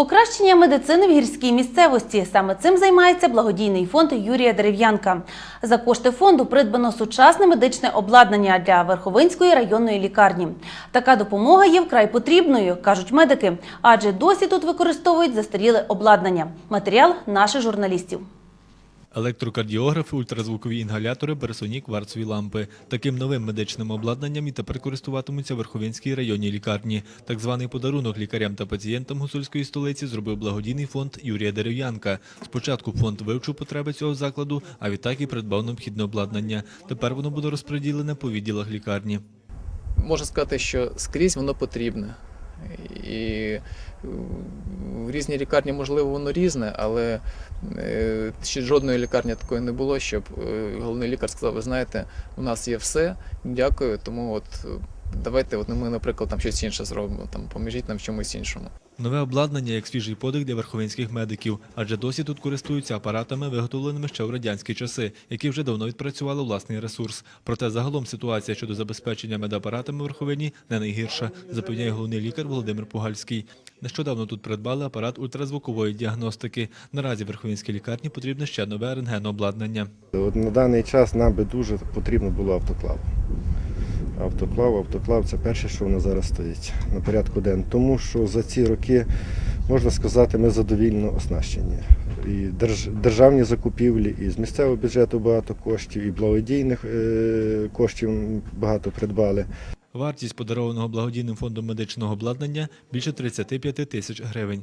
Покращення медицини в гірській місцевості. Саме цим займається благодійний фонд Юрія Дерев'янка. За кошти фонду придбано сучасне медичне обладнання для Верховинської районної лікарні. Така допомога є вкрай потрібною, кажуть медики, адже досі тут використовують застаріле обладнання. Матеріал наших журналістів. Електрокардіографи, ультразвукові інгалятори, персоні, кварцові лампи. Таким новим медичним обладнанням і тепер користуватимуться Верховинській районній лікарні. Так званий подарунок лікарям та пацієнтам гуцульської столиці зробив благодійний фонд Юрія Дерев'янка. Спочатку фонд вивчив потреби цього закладу, а відтак і придбав необхідне обладнання. Тепер воно буде розподілене по відділах лікарні. можна сказати, що скрізь воно потрібне. І е, в різні лікарні, можливо, воно різне, але е, ще жодної лікарні такої не було, щоб е, головний лікар сказав, ви знаєте, у нас є все, дякую, тому от давайте от ми, наприклад, там щось інше зробимо, там, поможіть нам в чомусь іншому. Нове обладнання як свіжий подих для верховинських медиків, адже досі тут користуються апаратами, виготовленими ще в радянські часи, які вже давно відпрацювали власний ресурс. Проте загалом ситуація щодо забезпечення медапаратами в Верховині не найгірша, запевняє головний лікар Володимир Пугальський. Нещодавно тут придбали апарат ультразвукової діагностики. Наразі в Верховинській лікарні потрібне ще нове рентгенобладнання. От на даний час нам би дуже потрібно було автоклав. Автоклав, автоклав це перше, що воно зараз стоїть на порядку денному. Тому що за ці роки, можна сказати, ми задовільно оснащені. І держ, державні закупівлі, і з місцевого бюджету багато коштів, і благодійних е, коштів багато придбали. Вартість подарованого благодійним фондом медичного обладнання більше 35 тисяч гривень.